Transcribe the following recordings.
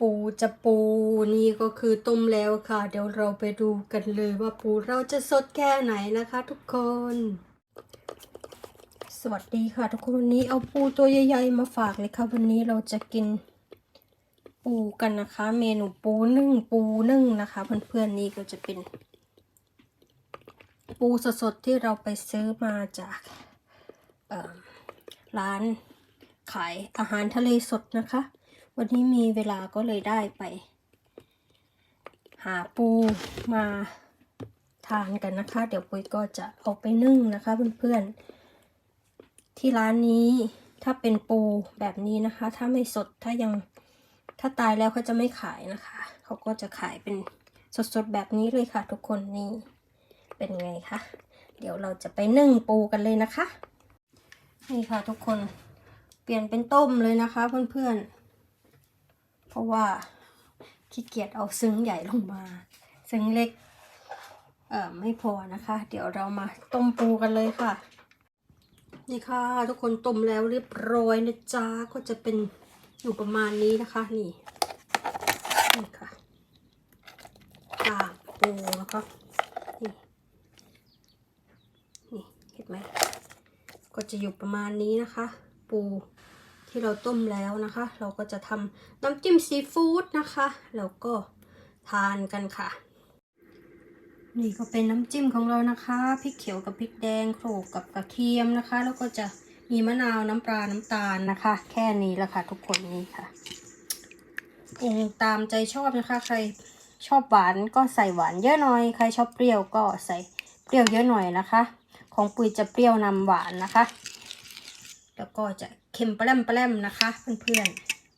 ปูจะปูนี่ก็คือต้มแล้วค่ะ เดี๋ยวเราไปดูกันเลยว่าปูเราจะสดแค่ไหนนะคะ ทุกคน สวัสดีค่ะ ทุกคนวันนี้เอาปูตัวใหญ่ๆมาฝากเลยค่ะ วันนี้เราจะกินปูกันนะคะ เมนูปูนึ่งปูนึ่งนะคะ เพื่อนๆนี่ก็จะเป็น ปูสดๆที่เราไปซื้อมาจากร้านขายอาหารทะเลสดนะคะ วันนี้มีเวลาก็เลยได้ไป หาปูมาทานกันนะคะ เดี๋ยวปุ้ยก็จะเอาไปนึ่งนะคะเพื่อนๆ ที่ร้านนี้ถ้าเป็นปูแบบนี้นะคะ ถ้าไม่สดถ้ายังถ้าตายแล้วเขาจะไม่ขายนะคะ เขาก็จะขายเป็นสดๆแบบนี้เลยค่ะทุกคนนี่เป็นไงคะเดี๋ยวเราจะไปนึ่งปูกันเลยนะคะ นี่ค่ะทุกคนเปลี่ยนเป็นต้มเลยนะคะเพื่อนๆ เพราะว่าขี้เกียจเอาซึ้งใหญ่ลงมา ซึ้งเล็กเอ่อไม่พอนะคะ เดี๋ยวเรามาต้มปูกันเลยค่ะ นี่ค่ะ ทุกคนต้มแล้วเรียบร้อยนะจ๊ะก็จะเป็นอยู่ประมาณนี้นะคะนี่นี่ค่ะกากปูนะคะนี่นี่เห็นไหมก็จะอยู่ประมาณนี้นะคะ ปู ที่เราต้มแล้วนะคะ เราก็จะทำน้ำจิ้มซีฟู้ดนะคะ แล้วก็ทานกันค่ะ นี่ก็เป็นน้ำจิ้มของเรานะคะพริกเขียวกับพริกแดงโขลกกับกระเทียมนะคะ แล้วก็จะมีมะนาวน้ำปลาน้ำตาลนะคะ แค่นี้ละค่ะทุกคนนี่ค่ะปรุงตามใจชอบนะคะ ใครชอบหวานก็ใส่หวานเยอะหน่อย ใครชอบเปรี้ยวก็ใส่เปรี้ยวเยอะหน่อยนะคะ ของปุ๋ยจะเปรี้ยวนำหวานนะคะ แล้วก็จะเค็มแปลมปลมๆนะคะ เพื่อน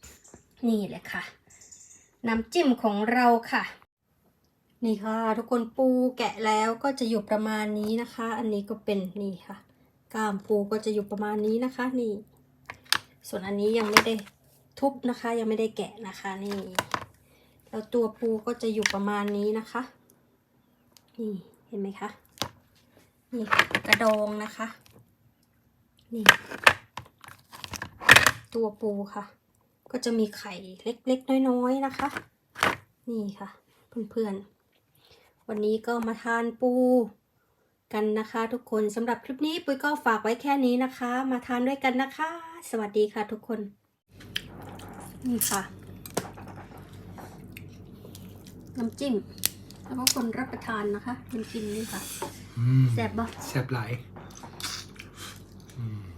ๆ นี่แหละค่ะ น้ำจิ้มของเราค่ะ นี่ค่ะ ทุกคนปูแกะแล้วก็จะอยู่ประมาณนี้นะคะ อันนี้ก็เป็นนี่ค่ะกล้ามปูก็จะอยู่ประมาณนี้นะคะ นี่ ส่วนอันนี้ยังไม่ได้ทุบนะคะ ยังไม่ได้แกะนะคะ นี่แล้วตัวปูก็จะอยู่ประมาณนี้นะคะ นี่เห็นไหมคะ นี่กระดองนะคะ นี่ ตัวปูค่ะ ก็จะมีไข่เล็กๆ น้อยๆนะคะ นี่ค่ะ เพื่อนๆ วันนี้ก็มาทานปูกันนะคะ ทุกคนสำหรับคลิปนี้ปุ้ยก็ฝากไว้แค่นี้นะคะ มาทานด้วยกันนะคะ สวัสดีค่ะทุกคน นี่ค่ะ น้ำจิ้ม แล้วก็คนรับประทานนะคะน้ำจิ้มนี่ค่ะอืมแซ่บบ่แซ่บหลาย อืม